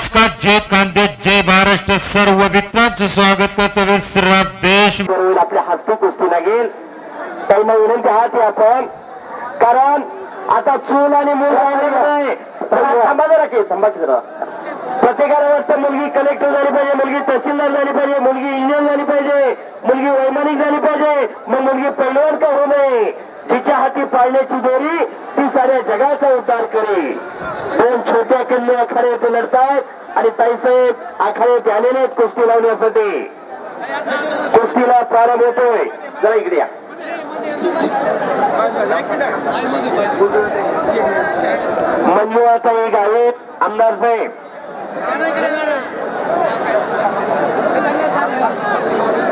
नमस्कार जय कांदे जय महाराष्ट्र. सर्व मित्रांचं स्वागत करतो विश्राम देश. आपल्या हस्ते कुस्ती लागेल त्यांना विनंती आहात की आपण. कारण आता चूल आणि मूल थांबा जरा की थांबा की जरा. प्रत्येकाला वाटतं मुलगी कलेक्टर झाली पाहिजे मुलगी तहसीलदार झाली पाहिजे मुलगी इंजिनियर झाली पाहिजे मुलगी वैमानिक झाली पाहिजे मग मुलगी पैलवान का होऊ नये? तिच्या हाती पाळण्याची दोरी ती साऱ्या जगाचा उद्धार करे दोन छोट्या किल्ले आखाडे येथे लढतायत आणि ताईसाहेब आखाडे येथे आलेले आहेत कुस्ती लावण्यासाठी. कुस्तीला प्रारंभ होतोय. जरा इकडे या. मंजुळाचा एक आहेत. आमदार साहेब.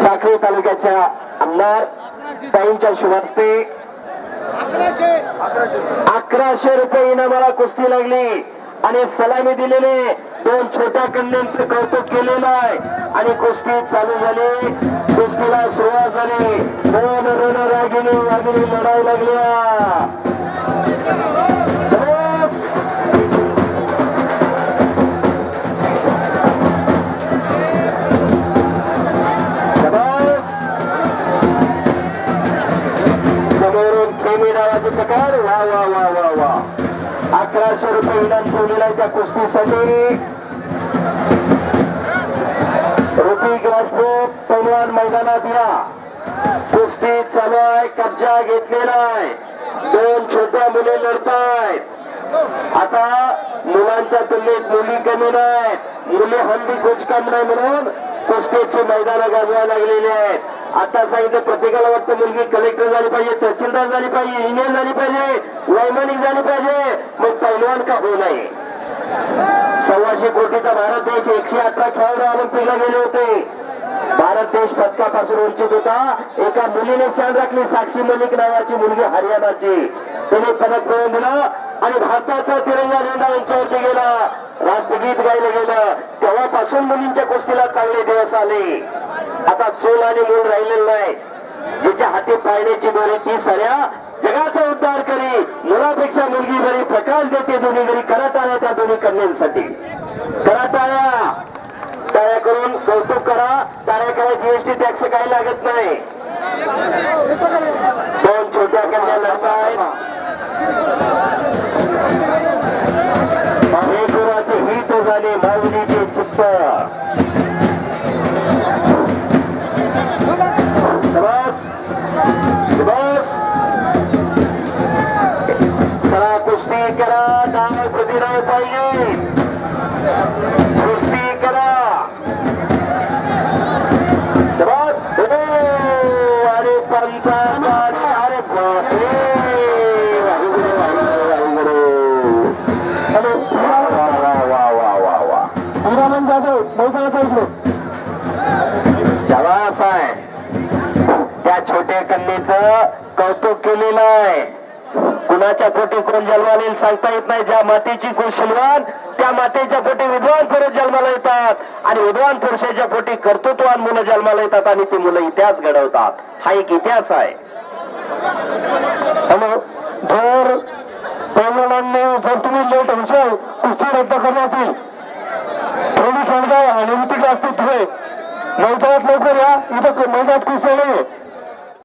साखळी तालुक्याच्या आमदार ताईंच्या शुभास्ते. अकराशे. रुपये इनामाला कुस्ती लागली. आणि सलामी दिलेली. दोन छोट्या कन्यांचं कौतुक केलेलं आहे. आणि कुस्ती चालू झाली. कुस्तीला सुरुवात झाली. दोन रणरागिनी वागिनी लढाऊ लागल्या. अकराशे रुपये इनाम ठेवलेला आहे त्या कुस्तीसाठी. ऋतिक राजपूत पैलवान मैदानात या. कुस्ती चालू आहे कब्जा घेतलेला आहे. दोन छोट्या मुले लढतायत. आता मुलांच्या तुलनेत मुली कमी नाहीत. मुली हल्ली कुछ कम नाही म्हणून कुस्तीची मैदानं गाजवायला लागलेली आहेत. आता सांगितलं प्रत्येकाला वाटतं मुलगी कलेक्टर झाली पाहिजे तहसीलदार झाली पाहिजे इंजिनियर झाली पाहिजे वैमानिक झाली पाहिजे मग पैलवान का होऊ नये? सव्वाशे कोटीचा भारत देश एकशे अठरा खेळाडू ऑलिम्पिकला गेले होते. भारत देश पदकापासून वंचित होता. एका मुलीने शान राखली साक्षी मलिक नावाची मुलगी हरियाणाची. तिने पदक मिळवून दिलं आणि भारताचा तिरंगा झेंडा उंचावरती गेला. राष्ट्रगीत गायलं गेलं. तेव्हापासून मुलींच्या गोष्टीला चांगले दिवस आले. आता चूल आणि मूल राहिलेलं नाही. जिच्या हाती पाळण्याची बरी ती साऱ्या जगाचा उद्धार करी. मुलापेक्षा मुलगी बरी प्रकाश देते दोन्ही घरी करा आल्या त्या दोन्ही कन्यांसाठी. करत आल्या टाळ्या करून कौतुक करा. टाळ्या करा जीएसटी टॅक्स काही लागत नाही. दोन छोट्या कन्या लढतायत. त्या छोट्या कन्येचं कौतुक केलेलं आहे कुणाच्या पोटी कोण जन्माला येईल सांगता येत नाही ज्या मातेची कुशलवान त्या मातेच्या पोटी विद्वान पुरुष जन्माला येतात आणि विद्वान पुरुषाच्या पोटी कर्तृत्वान मुलं जन्माला येतात आणि ती मुलं इतिहास घडवतात. हा एक इतिहास आहे. हॅलो जर पहिल्यांना तुम्ही लेट होशाल कुस्ती रद्द करण्यात येईल प्रवीण सांगा आणि ऋतिक असतील तुझे लवकरात लवकर या. इथं मैदानात कुस्ती नाही